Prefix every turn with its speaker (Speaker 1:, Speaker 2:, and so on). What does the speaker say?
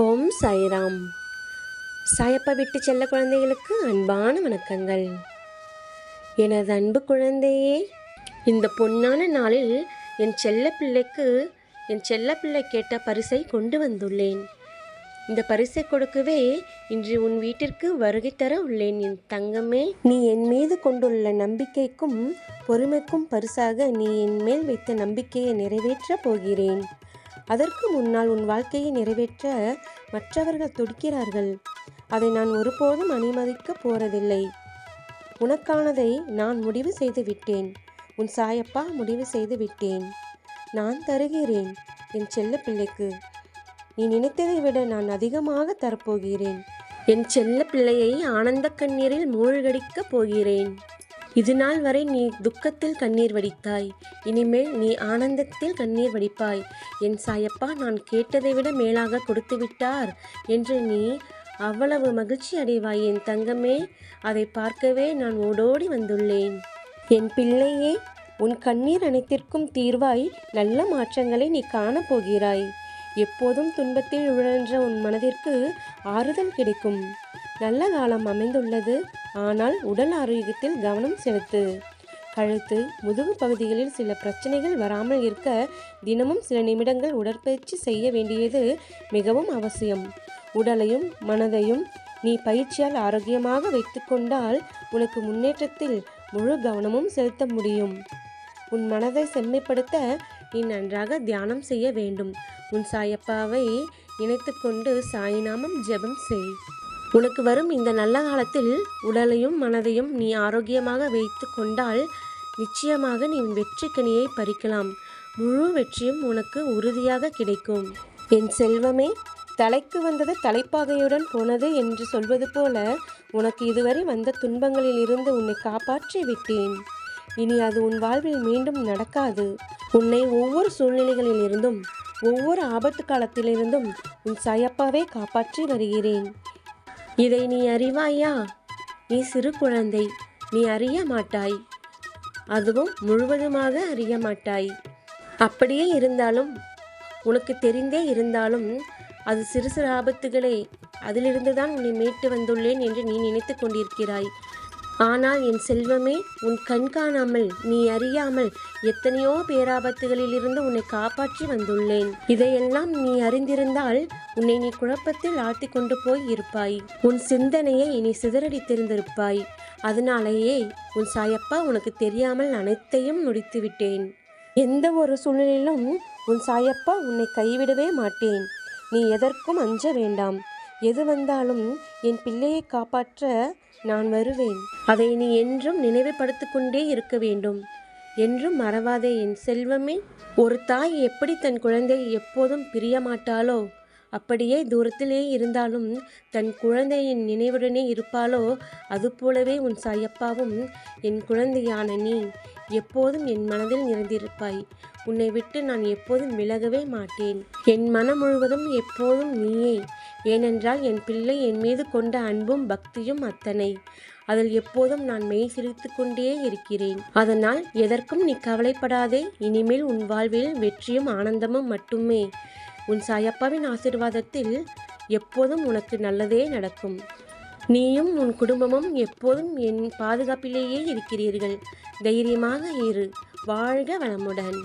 Speaker 1: ஓம் சாய்ராம். சாயப்பா விட்டு செல்ல குழந்தைகளுக்கு அன்பான வணக்கங்கள். எனது அன்பு குழந்தையே இந்த பொன்னான நாளில் என் செல்ல பிள்ளைக்கு என் செல்ல பிள்ளை கேட்ட பரிசை கொண்டு வந்துள்ளேன். இந்த பரிசை கொடுக்கவே இன்று உன் வீட்டிற்கு வருகை தர உள்ளேன். என் தங்கமே நீ என் மீது கொண்டுள்ள நம்பிக்கைக்கும் பொறுமைக்கும் பரிசாக நீ என் மேல் வைத்த நம்பிக்கையை நிறைவேற்றப் போகிறேன். அதற்கு முன்னால் உன் வாழ்க்கையை நிறைவேற்ற மற்றவர்கள் துடிக்கிறார்கள். அதை நான் ஒருபோதும் அனுமதிக்கப் போறதில்லை. உனக்கானதை நான் முடிவு செய்து விட்டேன். உன் சாயப்பா முடிவு செய்து விட்டேன். நான் தருகிறேன் என் செல்ல பிள்ளைக்கு. நீ நினைத்ததை விட நான் அதிகமாக தரப்போகிறேன். என் செல்ல பிள்ளையை ஆனந்த கண்ணீரில் மூழ்கடிக்கப் போகிறேன். இது நாள் வரை நீ துக்கத்தில் கண்ணீர் வடித்தாய். இனிமேல் நீ ஆனந்தத்தில் கண்ணீர் வடிப்பாய். என் சாயப்பா நான் கேட்டதை விட மேலாக கொடுத்து விட்டார் என்று நீ அவ்வளவு மகிழ்ச்சி அடைவாய். என் தங்கமே அதை பார்க்கவே நான் ஓடோடி வந்துள்ளேன். என் பிள்ளையே உன் கண்ணீர் அனைத்திற்கும் தீர்வாய். நல்ல மாற்றங்களை நீ காணப்போகிறாய் எப்போதும் துன்பத்தில் உழன்ற உன் மனதிற்கு ஆறுதல் கிடைக்கும். நல்ல காலம் அமைந்துள்ளது ஆனால் உடல் ஆரோக்கியத்தில் கவனம் செலுத்து. கழுத்து முதுகு பகுதிகளில் சில பிரச்சனைகள் வராமல் இருக்க தினமும் சில நிமிடங்கள் உடற்பயிற்சி செய்ய வேண்டியது மிகவும் அவசியம். உடலையும் மனதையும் நீ பயிற்சியால் ஆரோக்கியமாக வைத்துக்கொண்டால் உனக்கு முன்னேற்றத்தில் முழு கவனமும் செலுத்த முடியும். உன் மனதை செம்மைப்படுத்த நீ நன்றாக தியானம் செய்ய வேண்டும். உன் சாயப்பாவை நினைத்துக்கொண்டு சாய்நாமம் ஜெபம் செய். உனக்கு வரும் இந்த நல்ல காலத்தில் உடலையும் மனதையும் நீ ஆரோக்கியமாக வைத்து கொண்டால் நிச்சயமாக நீ வெற்றி கனியை பறிக்கலாம். முழு வெற்றியும் உனக்கு உறுதியாக கிடைக்கும். என் செல்வமே தலைக்கு வந்தது தலைப்பாகையுடன் போனது என்று சொல்வது போல உனக்கு இதுவரை வந்த துன்பங்களில் இருந்து உன்னை காப்பாற்றி விட்டேன். இனி அது உன் வாழ்வில் மீண்டும் நடக்காது. உன்னை ஒவ்வொரு சூழ்நிலைகளில் இருந்தும் ஒவ்வொரு ஆபத்து காலத்திலிருந்தும் உன் சாயப்பாவே காப்பாற்றி வருகிறேன். இதை நீ அறிவாயா? நீ சிறு குழந்தை நீ அறிய மாட்டாய். அதுவும் முழுவதுமாக அறிய மாட்டாய். அப்படியே இருந்தாலும் உனக்கு தெரிந்தே இருந்தாலும் அது சிறு சிறு ஆபத்துகளே அதிலிருந்து தான் உன்னை மீட்டு வந்துள்ளேன் என்று நீ நினைத்து கொண்டிருக்கிறாய். ஆனால் என் செல்வமே உன் கண்காணாமல் நீ அறியாமல் எத்தனையோ பேராபத்துகளில் இருந்து உன்னை காப்பாற்றி வந்துள்ளேன். இதையெல்லாம் நீ அறிந்திருந்தால் உன்னை நீ குழப்பத்தில் ஆழ்த்தி கொண்டு போய் இருப்பாய். உன் சிந்தனையை நீ சிதறடித்திருந்திருப்பாய் அதனாலேயே உன் சாயப்பா உனக்கு தெரியாமல் அனைத்தையும் முடித்து விட்டேன். எந்த ஒரு சூழ்நிலையிலும் உன் சாயப்பா உன்னை கைவிடவே மாட்டேன். நீ எதற்கும் அஞ்ச வேண்டாம். எது வந்தாலும் என் பிள்ளையை காப்பாற்ற நான் வருவேன். அதை நீ என்றும் நினைவுபடுத்தி கொண்டே இருக்க வேண்டும். என்றும் மறவாதே என் செல்வமே ஒரு தாய் எப்படி தன் குழந்தை எப்போதும் பிரியமாட்டாளோ? அப்படியே தூரத்திலே இருந்தாலும் தன் குழந்தையின் நினைவுடனே இருப்பாளோ? அதுபோலவே உன் சாயப்பாவும் என் குழந்தையான நீ எப்போதும் என் மனதில் நிறைந்திருப்பாய். உன்னை விட்டு நான் எப்போதும் விலகவே மாட்டேன். என் மனம் முழுவதும் எப்போதும் நீயே. ஏனென்றால் என் பிள்ளை என் மீது கொண்ட அன்பும் பக்தியும் அத்தனை. அதில் எப்போதும் நான் மெய் சிரித்து கொண்டே இருக்கிறேன். அதனால் எதற்கும் நீ கவலைப்படாதே. இனிமேல் உன் வாழ்வில் வெற்றியும் ஆனந்தமும் மட்டுமே. உன் சாயப்பாவின் ஆசிர்வாதத்தில் எப்போதும் உனக்கு நல்லதே நடக்கும். நீயும் உன் குடும்பமும் எப்போதும் என் பாதுகாப்பிலேயே இருக்கிறீர்கள். தைரியமாக இரு. வாழ்க வளமுடன்.